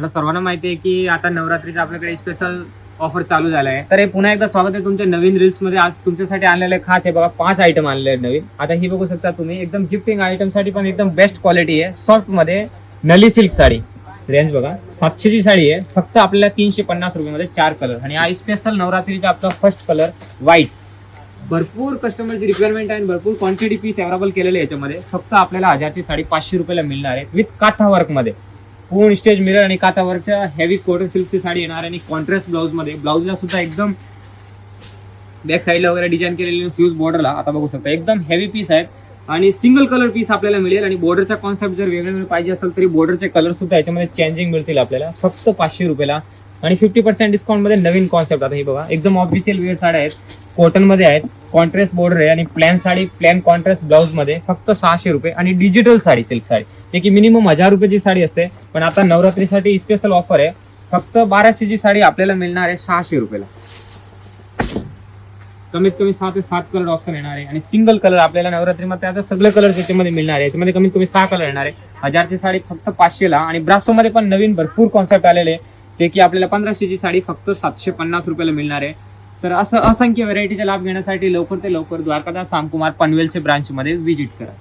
आपल्याला सर्वांना माहिती आहे की आता नवरात्रीचा आपल्याकडे स्पेशल ऑफर चालू झाला आहे तर हे पुन्हा एकदा स्वागत आहे तुमच्या नवीन रील्समध्ये आज तुमच्यासाठी आणलेले खास आहे बघा पाच आयटम आणले आहेत नवीन. आता ही बघू शकता तुम्ही एकदम गिफ्टिंग आयटमसाठी पण एकदम बेस्ट क्वालिटी आहे. सॉफ्टमध्ये नली सिल्क साडी. रेंज बघा सातशेची साडी आहे. फक्त आपल्याला तीनशे पन्नास रुपयामध्ये चार कलर आणि हा स्पेशल नवरात्रीचा आपला फर्स्ट कलर व्हाईट भरपूर कस्टमरची रिक्वायरमेंट आहे आणि भरपूर क्वांटिटी पीस अवेलेबल केलेले आहे याच्यामध्ये. फक्त आपल्याला हजारची साडी पाचशे रुपयाला मिळणार आहे. विथ काथा वर्कमध्ये पूर्ण स्टेज मिरर आणि कातावरच्या हेवी कॉटन सिल्कची साडी येणार आणि कॉन्ट्रास्ट ब्लाऊजमध्ये. ब्लाऊजला सुद्धा एकदम बॅक साईडला वगैरे डिझाईन केलेली यूज बॉर्डरला आता बघू शकता एकदम हेवी पीस आहेत. आणि सिंगल कलर पीस आपल्याला मिळेल आणि बॉर्डरचा कॉन्सेप्ट जर वेगळे वेगळे पाहिजे असेल तरी बॉर्डरचे कलर सुद्धा याच्यामध्ये चेंजिंग मिळतील आपल्याला. फक्त पाचशे रुपयाला. आणि फिफ्टी पर्सेंट डिस्काउंटमध्ये नवीन कॉन्सेप्ट आता हे बघा एकदम ऑफिशियल वेअर साड्या आहेत. कॉटनमध्ये आहेत. कॉन्ट्रेस्ट बॉर्डर आहे आणि प्लॅन साडी प्लॅन कॉन्ट्रास्ट ब्लाऊजमध्ये फक्त सहाशे रुपये आणि डिजिटल साडी सिल्क साडी. जे की मिनिमम हजार रुपयाची साडी असते पण आता नवरात्रीसाठी स्पेशल ऑफर आहे. फक्त बाराशेची साडी आपल्याला मिळणार आहे सहाशे रुपयाला. कमीत कमी सहा ते सात कलर ऑप्शन येणार आहे आणि सिंगल कलर आपल्याला नवरात्रीमध्ये आता सगळे कलर त्याच्यामध्ये मिळणार आहे. याच्यामध्ये कमीत कमी सहा कलर येणार आहे. हजारची साडी फक्त पाचशेला आणि ब्रासोमध्ये पण नवीन भरपूर कॉन्सेप्ट आलेले आहे. ते की आपल्याला पंधराशेची साडी फक्त सातशे पन्नास रुपयाला मिळणार आहे. तर असं असंख्य व्हरायटीचा लाभ घेण्यासाठी लवकर ते लवकर द्वारकादास सामकुमार पनवेलचे ब्रांचमध्ये व्हिजिट करा.